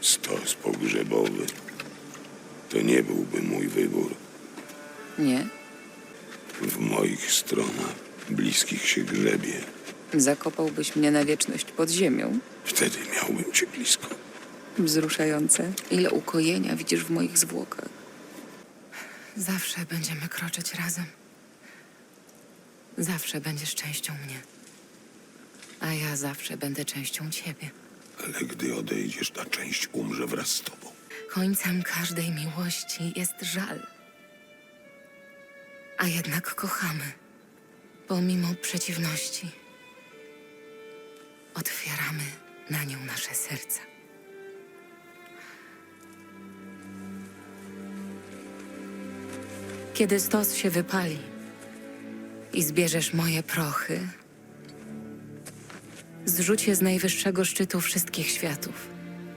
Stos pogrzebowy. To nie byłby mój wybór. Nie? W moich stronach bliskich się grzebie. Zakopałbyś mnie na wieczność pod ziemią? Wtedy miałbym cię blisko. Wzruszające. Ile ukojenia widzisz w moich zwłokach. Zawsze będziemy kroczyć razem. Zawsze będziesz częścią mnie. A ja zawsze będę częścią ciebie. Ale gdy odejdziesz, ta część umrze wraz z tobą. Końcem każdej miłości jest żal. A jednak kochamy. Pomimo przeciwności. Otwieramy na nią nasze serca. Kiedy stos się wypali i zbierzesz moje prochy, zrzuć je z najwyższego szczytu wszystkich światów.